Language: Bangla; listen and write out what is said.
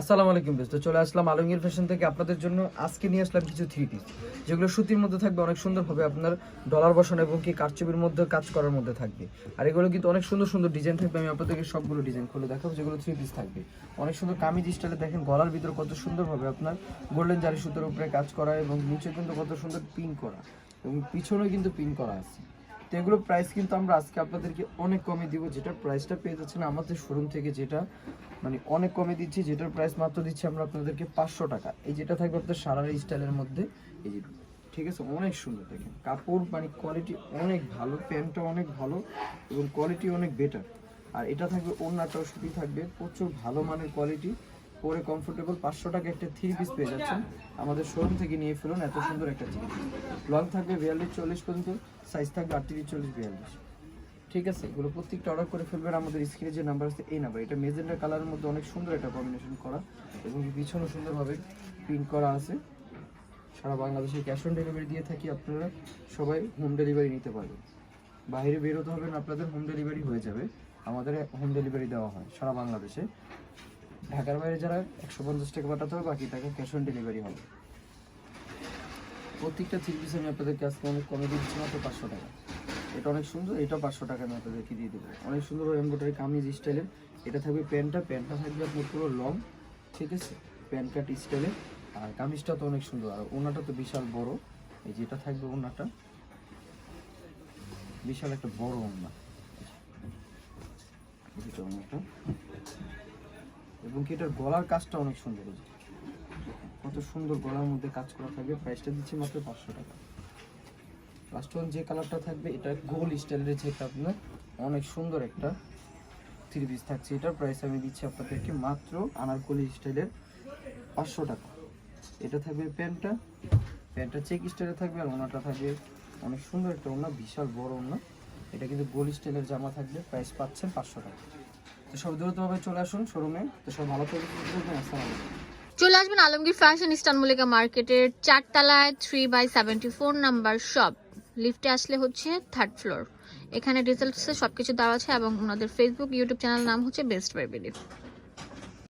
আসসালামু আলাইকুম বেশ তো চলে আসলাম আলমগীর ফ্যাশন থেকে। আপনাদের জন্য আজকে নিয়ে আসলাম কিছু থ্রি পিস যেগুলো সুতির মধ্যে থাকবে, অনেক সুন্দরভাবে আপনার ডলার বসানো এবং কি কারচুপির মধ্যে কাজ করার মধ্যে থাকবে। আর এগুলো কিন্তু অনেক সুন্দর সুন্দর ডিজাইন থাকবে, আমি আপনাদেরকে সবগুলো ডিজাইন খুলে দেখাবো, যেগুলো থ্রি পিস থাকবে। অনেক সুন্দর কামিজ স্টাইলে দেখেন, গলার ভিতরে কত সুন্দরভাবে আপনার গোল্ডেন জারি সুতোর উপরে কাজ করা এবং নিচে কিন্তু কত সুন্দর পিন করা। এবং পিছনেও কিন্তু পিন করা আছে। তো এগুলো প্রাইস কিন্তু আমরা আজকে আপনাদেরকে অনেক কমে দিব। যেটা প্রাইসটা পেয়ে যাচ্ছেন আমাদের শোরুম থেকে যেটা মানে অনেক কমে দিচ্ছি, যেটার প্রাইস মাত্র দিচ্ছি আমরা আপনাদেরকে পাঁচশো টাকা। এই যেটা থাকবে আপনার সারারা স্টাইলের মধ্যে, এই যে, ঠিক আছে? অনেক সুন্দর দেখেন। কাপড় মানে কোয়ালিটি অনেক ভালো, প্যান্টটা অনেক ভালো এবং কোয়ালিটি অনেক বেটার আর এটা থাকবে ওড়নাটাও সুতি থাকবে, প্রচুর ভালো মানের কোয়ালিটি পরে কমফোর্টেবল পাঁচশো টাকা একটা থ্রি পিস পেয়ে যাচ্ছেন। আমাদের শোরুম থেকে নিয়ে ফেলুন, এত সুন্দর একটা পিস লং থাকবে বিয়াল্লিশ চল্লিশ পর্যন্ত। সাইজ থাকবে আটত্রিশ, চল্লিশ, বিয়াল্লিশ। ঠিক আছে? এগুলো প্রত্যেকটা অর্ডার করে ফেলবেন। আমাদের স্ক্রিনে যে নাম্বার আছে, এই নাম্বার এটা মেজেন্ডা কালারের মধ্যে অনেক সুন্দর একটা কম্বিনেশন করা এবং পিছনে সুন্দরভাবে প্রিন্ট করা আছে। সারা বাংলাদেশে ক্যাশ অন ডেলিভারি দিয়ে থাকি আপনারা। সবাই হোম ডেলিভারি নিতে পারবেন। বাইরে বেরোতে হবে না, আপনাদের হোম ডেলিভারি হয়ে যাবে। আমাদের হোম ডেলিভারি দেওয়া হয় সারা বাংলাদেশে। ঢাকার বাইরে যারা একশো পঞ্চাশ টাকা পাঠাতে হবে, বাকি টাকা ক্যাশ অন ডেলিভারি হবে। প্রত্যেকটা থ্রি পিস আমি আপনাদেরকে আজকে অনেক কমে দিচ্ছি, মাত্র পাঁচশো টাকা। এটা অনেক সুন্দর, এটা পাঁচশো টাকা আমি আপনাদেরকে দিয়ে দেবো। অনেক সুন্দর এমব্রয়ডারি কামিজ স্টাইলের এটা থাকবে প্যান্টটা প্যান্টটা থাকবে আপনার পুরো লং ঠিক আছে? প্যান্ট কাট স্টাইলের আর কামিজটা তো অনেক সুন্দর। আর ওনাটা তো বিশাল বড়। এই যেটা থাকবে ওনাটা। বিশাল একটা বড় ওনা। এবং কি এটার গলার কাজটা অনেক সুন্দর। কত সুন্দর গলার মধ্যে কাজ করা থাকবে। প্রাইসটা দিচ্ছি মাত্র পাঁচশো টাকা। লাস্ট ওয়ান যে কালারটা থাকবে, এটা গোল স্টাইলের যেটা আপনার, অনেক সুন্দর একটা থ্রি পিস থাকছে। এটার প্রাইস আমি দিচ্ছি আপনাদেরকে মাত্র আনারকলি স্টাইলের পাঁচশো টাকা। এটা থাকবে প্যান্টটা। প্যান্টটা চেক স্টাইলে থাকবে আর ওনাটা থাকবে। অনেক সুন্দর একটা ওনা, বিশাল বড় ওনা। এটা কিন্তু গোল স্টাইলের জামা থাকবে। প্রাইস পাচ্ছেন পাঁচশো টাকা। তো সব দ্রুতভাবে চলে আসুন শোরুমে তো সব ভালো থাকবে আসসালামু আলাইকুম। চলে আসবেন আলমগীর ফ্যাশন ইস্টার্ন মল্লিকা মার্কেটের চারতলায় three by seventy four number shop লিফটে আসলে হচ্ছে থার্ড ফ্লোর এখানে ডিটেলসে সব কিছু দেওয়া আছে এবং ওনাদের ফেসবুক ইউটিউব চ্যানেল নাম হচ্ছে বেস্ট বাই লিফট